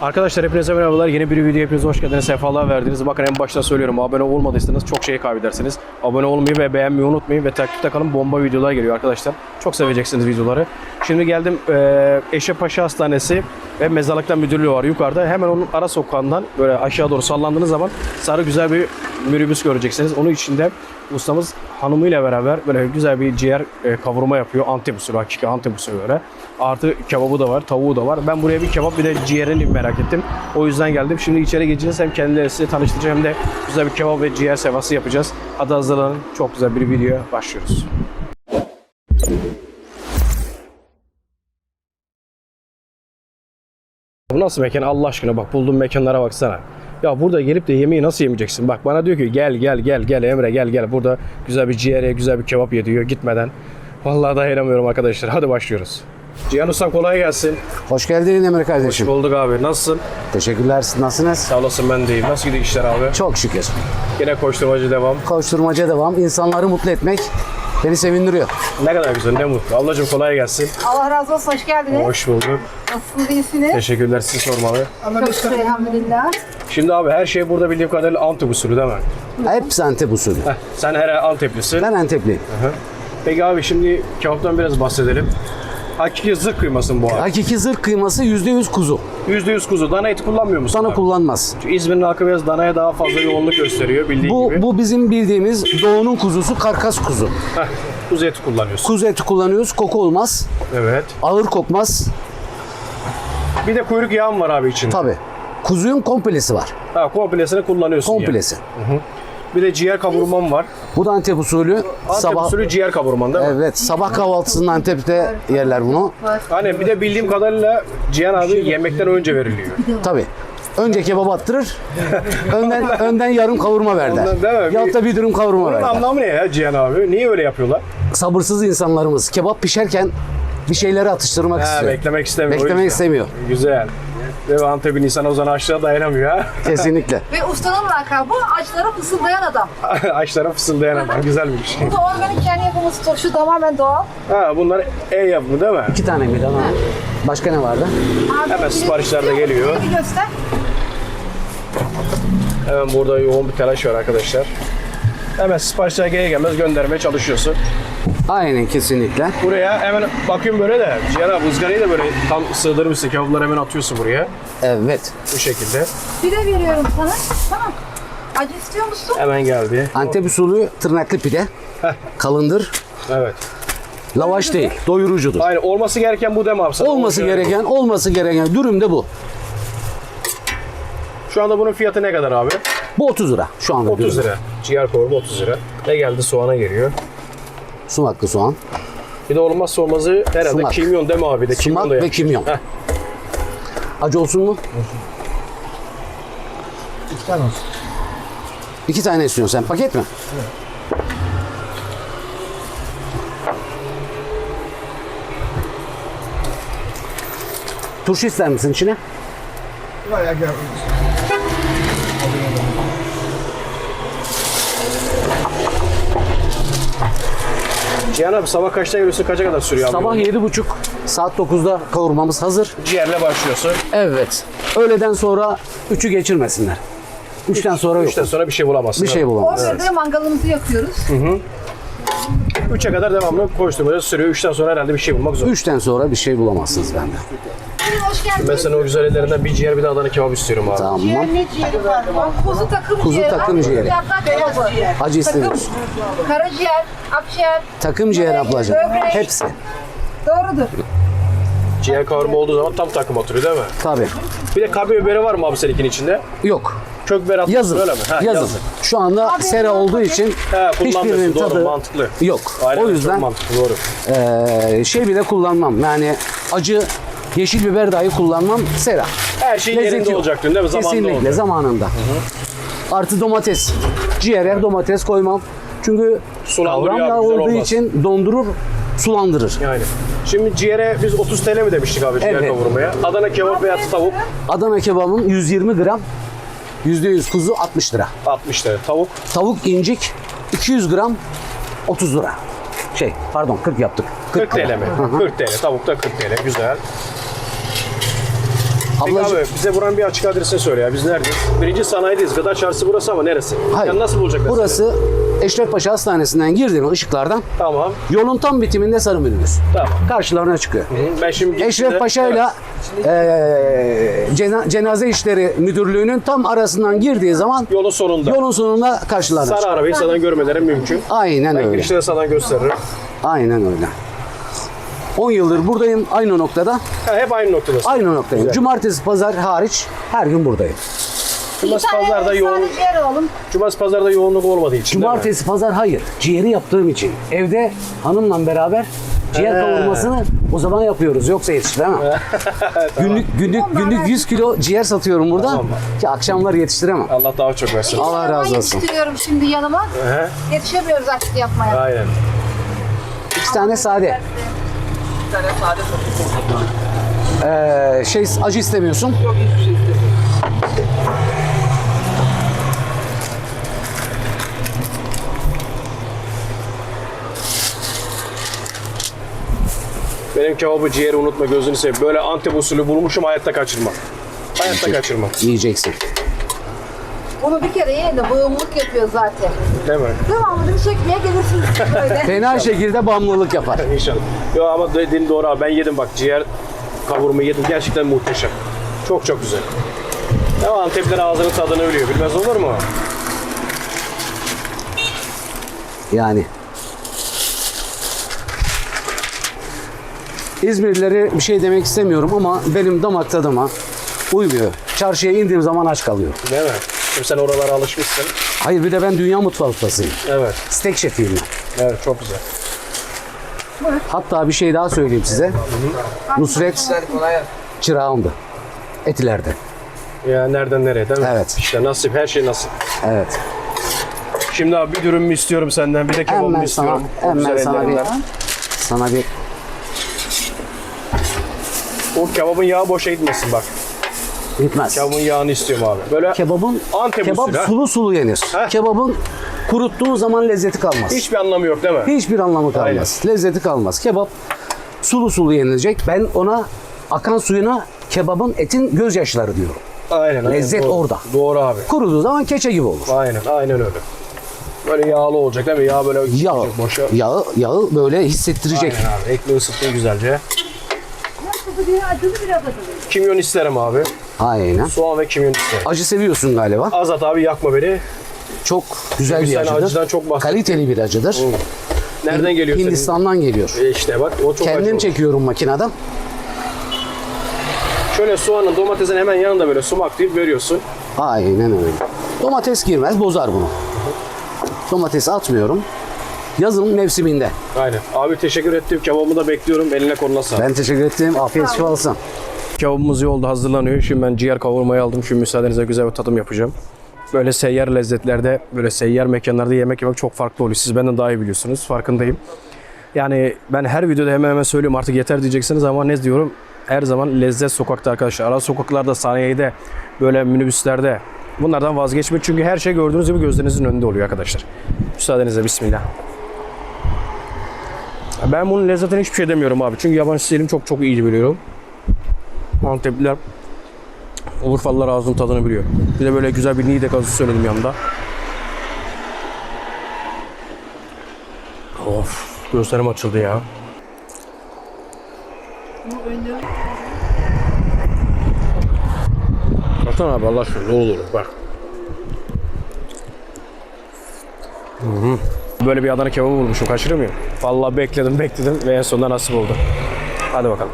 Arkadaşlar hepinize merhabalar. Yeni bir video hepinize hoş geldiniz. Sefalar verdiniz. Bakın en başta söylüyorum. Abone olmadıysanız çok şey kaybedersiniz. Abone olmayı ve beğenmeyi unutmayın ve takipte kalın. Bomba videolar geliyor arkadaşlar. Çok seveceksiniz videoları. Şimdi geldim eee Eşepaşa Hastanesi ve Mezarlıklar Müdürlüğü var yukarıda. Hemen onun ara sokağından böyle aşağı doğru sallandığınız zaman sarı güzel bir minibüs göreceksiniz. Onun içinde ustamız hanımıyla beraber böyle güzel bir ciğer e, kavurma yapıyor. Antep usulü, hakiki Antep usulü böyle. Artı kebabı da var, tavuğu da var. Ben buraya bir kebap bir de ciğerini merak ettim. O yüzden geldim. Şimdi içeri geçeceğiz. Hem kendileri sizi tanıştıracağım hem de güzel bir kebap ve ciğer sevası yapacağız. Hadi hazırlanın. Çok güzel bir videoya başlıyoruz. Bu nasıl mekan Allah aşkına bak bulduğum mekanlara baksana. Ya burada gelip de yemeği nasıl yemeyeceksin? Bak bana diyor ki gel gel gel gel Emre gel gel. Burada güzel bir ciğer ye, güzel bir kebap ye diyor gitmeden. Vallahi dayanamıyorum arkadaşlar. Hadi başlıyoruz. Cihan Usta kolay gelsin. Hoş geldin Emre Hoş kardeşim. bulduk abi. Nasılsın? Teşekkürler. Siz Nasılsınız? Sağ olasın ben de iyiyim. Nasıl gidiyor işler abi? Çok şükür. Yine koşturmacı devam. Koşturmaca devam. İnsanları mutlu etmek beni sevindiriyor. Ne kadar güzel ne mutlu. Ablacığım kolay gelsin. Allah razı olsun, hoş geldiniz. Hoş bulduk. Nasılsınız, iyisiniz? Teşekkürler sizi sormalı. Çok şükür, elhamdülillah. Şimdi abi her şey burada bildiğim kadarıyla Antep usulü değil mi? Hepsi Antep usulü. Heh, sen her Anteplisin. Ben Antepliyim. Hı. Peki abi şimdi kebaptan biraz bahsedelim. Hakiki zırh kıyması mı bu abi? Hakiki zırh kıyması %100 kuzu. %100 kuzu. Dana eti kullanmıyor musun? Sana abi? kullanmaz. Çünkü İzmir'in halkı biraz danaya daha fazla yoğunluk gösteriyor bildiğin Bu, gibi. bu bizim bildiğimiz doğunun kuzusu karkas kuzu. Heh, kuzu eti kullanıyorsun. Kuzu eti kullanıyoruz. Koku olmaz. Evet. Ağır kokmaz. Bir de kuyruk yağın var abi içinde. Tabi. Kuzuyun komplesi var. Ha, komplesini kullanıyorsun yani. Komplesi. Bir de ciğer kavurman var. Bu da Antep usulü. Antep sabah usulü ciğer kavurman değil mi? Evet, sabah kahvaltısında Antep'te yerler bunu. Hani bir de bildiğim kadarıyla Cihan abi yemekten önce veriliyor. Tabi. Önce kebap attırır. önden önden yarım kavurma mi? Ya da bir dürüm kavurma Bunun verler. anlamı ne ya Cihan abi? Niye öyle yapıyorlar? Sabırsız insanlarımız kebap pişerken bir şeyleri atıştırmak Ha, istiyor. beklemek istemiyor. Beklemek istemiyor. Güzel. Ve Antep'in insanı o zaman aşağı dayanamıyor ha. Kesinlikle. Ve ustanın lakabı açlara fısıldayan adam. Açlara fısıldayan adam. Güzelmiş. Bu da organik kendi yapımız turşu tamamen doğal. Ha bunlar el yapımı değil mi? İki tane mi daha? Başka ne vardı? Abi, Hemen bir- siparişler de geliyor. Bir göster. Hemen burada yoğun bir telaş var arkadaşlar. Hemen siparişler gelir gelmez göndermeye çalışıyorsun. Aynen kesinlikle. Buraya hemen bakıyorum böyle de Cihan abi ızgarayı da böyle tam sığdırmışsın. Kebapları hemen atıyorsun buraya. Evet. Bu şekilde. Bir de veriyorum sana. Tamam. Acı istiyor musun? Hemen geldi. Antep usulü tırnaklı pide. Kalındır. Evet. Lavaş değil. Doyurucudur. Aynen olması gereken bu deme abi. sana. Olması Onu gereken, olması gereken dürüm de bu. Şu anda bunun fiyatı ne kadar abi? Bu 30 lira şu anda. 30 dürüm. lira. Ciğer kavurma 30 lira. Ne geldi soğana geliyor. Sumaklı soğan. Bir de olmazsa olmazı herhalde Sumak. kimyon deme abi de. Sumak kimyon da ve yap. kimyon. Heh. Acı olsun mu? İki tane istiyorsun sen. Paket mi? Turşu ister misin içine? Cihan abi sabah kaçta geliyorsun? Kaça kadar sürüyor abi? Sabah yedi buçuk, saat 9'da kavurmamız hazır. Ciğerle başlıyorsun. Evet. Öğleden sonra 3'ü geçirmesinler. 3'ten sonra yok. Üçten sonra bir şey bulamazsın. Bir şey bulamaz. 11'de mangalımızı yakıyoruz. 3'e kadar devamlı koşturmaca sürüyor. 3'ten sonra herhalde bir şey bulmak zor. 3'ten sonra bir şey bulamazsınız bende. Ben sana o güzel ellerinden bir ciğer bir de Adana kebap istiyorum abi. Tamam. Ciğer ne ciğeri var? Kuzu takım Kuzu ciğeri. takım ciğeri. Yaprak kebabı. Acı Takım. Karaciğer, akciğer. Takım ciğer ablacığım. Böbrek. Hepsi. Doğrudur. Ciğer kavurma olduğu zaman tam takım oturuyor değil mi? Tabii. Bir de kabi biberi var mı abi seninkinin içinde? Yok. Kök biber atmışsın Yazın. öyle mi? Ha, yazın. Şu anda Abi, sera olduğu için He hiçbirinin doğru tadı mantıklı. yok. Aynen, o yüzden mantıklı doğru. eee, şey bile kullanmam. Yani acı yeşil biber dahi kullanmam. Sera. Her şey Lezzeti yerinde yok. olacak değil mi? Zamanında Kesinlikle olacak. zamanında. Artı domates. Ciğere domates koymam. Çünkü Sulandırıyor kavram güzel olduğu olmaz. için dondurur, sulandırır. Yani. Şimdi ciğere biz 30 TL mi demiştik abi ciğer Evet. kavurmaya? Adana kebap veya tavuk Adana kebabın 120 gram, %100 kuzu 60 lira. 60 TL. Tavuk Tavuk incik 200 gram 30 lira. Şey pardon 40 yaptık. 40 TL mi? 40 TL. Tavuk da 40 TL. Güzel. Peki Ablacığım- abi bize buranın bir açık adresini söyle ya. Biz neredeyiz? Birinci sanayideyiz. Gıda çarşısı burası ama neresi? Hayır. Yani nasıl bulacak mesela? Burası Eşrefpaşa Hastanesi'nden girdi mi ışıklardan Tamam. yolun tam bitiminde sarı minibüs. Tamam. Karşılarına çıkıyor. Ben şimdi Eşref Paşa'yla eee, cena- cenaze işleri müdürlüğünün tam arasından girdiği zaman yolun sonunda. yolun sonunda karşılarına Sarı çıkıyor. arabayı sağdan görmeleri mümkün. Aynen Ben öyle. girişte de sağdan gösteririm. Aynen öyle. 10 yıldır buradayım aynı noktada. Ha, hep aynı noktadasın. Aynı noktadayım. Güzel. Cumartesi, pazar hariç her gün buradayım. Cumartesi pazarda yoğun, cumartesi pazarda yoğunluk olmadığı için değil mi? Cumartesi, pazar hayır. Ciğeri yaptığım için. Evde hanımla beraber ciğer He. kavurmasını o zaman yapıyoruz. Yoksa yetiştiremem. günlük günlük günlük 100 kilo ciğer satıyorum burada. Tamam. Ki akşamlar yetiştiremem. Allah daha çok versin. Allah razı olsun. yetiştiriyorum şimdi yanıma. Yetişemiyoruz açlık yapmaya. Aynen. İki tane sade. Ee, şey acı istemiyorsun. Yok hiçbir şey istemiyorum. Benim kebabı ciğeri unutma gözünü seveyim. Böyle Antep usulü bulmuşum hayatta kaçırma. Hayatta kaçırma. Yiyeceksin. Bunu bir kere yiyin de bağımlılık yapıyor zaten. Değil mi? Devamlı bir çekmeye gelirsiniz böyle. Fena şekilde bağımlılık yapar. İnşallah. Yo ama dediğin doğru abi. Ben yedim bak ciğer kavurma yedim. Gerçekten muhteşem. Çok çok güzel. Ama Antepler ağzının tadını biliyor. Bilmez olur mu? Yani. İzmirlileri bir şey demek istemiyorum ama benim damak tadıma uymuyor. Çarşıya indiğim zaman aç kalıyorum. Değil mi? Şimdi sen oralara alışmışsın. Hayır bir de ben dünya mutfağı ustasıyım. Evet. Steak şefiyim ben. Evet çok güzel. Hatta bir şey daha söyleyeyim size. Nusret çırağımdı. Etilerde. Ya nereden nereye değil mi? Evet. İşte nasip her şey nasip. Evet. Şimdi abi bir dürüm mü istiyorum senden bir de Hemen istiyorum. sana, O hemen güzel sana bir, ellerinden. sana bir O kebabın yağı boşa gitmesin bak. Gitmez. Kebabın yağını istiyorum abi. Böyle Kebabın Antep kebap usulü, ha? sulu sulu yenir. Heh. Kebabın kuruttuğu zaman lezzeti kalmaz. hiçbir anlamı yok değil mi? Hiçbir anlamı kalmaz. Lezzeti kalmaz. Kebap sulu sulu yenilecek. Ben ona akan suyuna kebabın etin gözyaşları diyorum. Aynen. aynen. Lezzet Doğru. orada. Doğru abi. Kuruduğu zaman keçe gibi olur. Aynen. Aynen öyle. Böyle yağlı olacak değil mi? Yağ böyle Yağı, gitmeyecek boşa. yağı, yağı böyle hissettirecek. Aynen abi. Ekmeği ısıttın güzelce. Kimyon isterim abi. Aynen. Soğan ve kimyon isterim. Acı seviyorsun galiba. Azat abi yakma beni. Çok güzel Çünkü bir sen acıdır. acıdan çok bahsettin. Kaliteli bir acıdır. Nereden geliyor Hindistan'dan geliyor. E işte bak o çok acı Kendim olur. çekiyorum makineden. Şöyle soğanın domatesin hemen yanında böyle sumak deyip veriyorsun. Aynen öyle. Domates girmez, bozar bunu. Domates atmıyorum. Yazın mevsiminde. Aynen. Abi teşekkür ettim. Kebabımı da bekliyorum. Eline koluna sağlık. Ben teşekkür ettim. Afiyet şifa olsun. Kebabımız yolda hazırlanıyor. Şimdi ben ciğer kavurmayı aldım. Şimdi müsaadenizle güzel bir tadım yapacağım. Böyle seyyar lezzetlerde, böyle seyyar mekanlarda yemek yemek çok farklı oluyor. Siz benden daha iyi biliyorsunuz. Farkındayım. Yani ben her videoda hemen hemen söylüyorum artık yeter diyeceksiniz ama ne diyorum? Her zaman lezzet sokakta arkadaşlar. Ara sokaklarda, sanayide, böyle minibüslerde bunlardan vazgeçmek. Çünkü her şey gördüğünüz gibi gözlerinizin önünde oluyor arkadaşlar. Müsaadenizle bismillah. Ben bunun lezzetine hiçbir şey demiyorum abi. Çünkü yabancı stilim çok çok iyi biliyorum. Antepliler Urfalılar ağzının tadını biliyor. Bir de böyle güzel bir Niğde kazısı söyledim yanında. Of, gözlerim açıldı ya. Atan abi Allah aşkına ne olur bak. Hı hı. Böyle bir Adana kebabı bulmuşum kaçırır mıyım? Vallahi bekledim bekledim ve en sonunda nasip oldu. Hadi bakalım.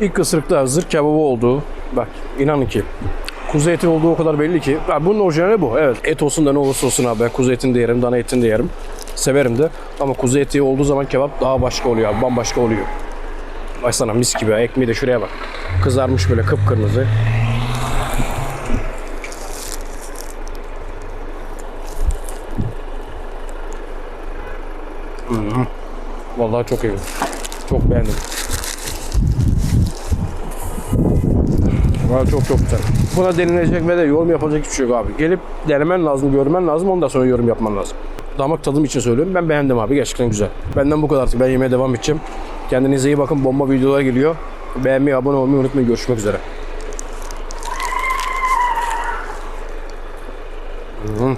İlk ısırıkta hazır kebabı oldu. Bak inanın ki kuzu eti olduğu o kadar belli ki. Ya bunun orijinali bu. Evet et olsun da ne olursa olsun abi. Ben kuzu etini de yerim, dana etini de yerim. Severim de. Ama kuzu eti olduğu zaman kebap daha başka oluyor abi. Bambaşka oluyor. Baksana mis gibi. Ekmeği de şuraya bak. Kızarmış böyle kıpkırmızı. Hı. Vallahi çok iyi. Çok beğendim. Valla çok çok güzel. Buna denilecek ve de yorum yapılacak hiçbir şey yok abi. Gelip denemen lazım, görmen lazım. Ondan sonra yorum yapman lazım. Damak tadım için söylüyorum. Ben beğendim abi. Gerçekten güzel. Benden bu kadar. Ben yemeğe devam edeceğim. Kendinize iyi bakın. Bomba videolar geliyor. Beğenmeyi, abone olmayı unutmayın. Görüşmek üzere. Hı.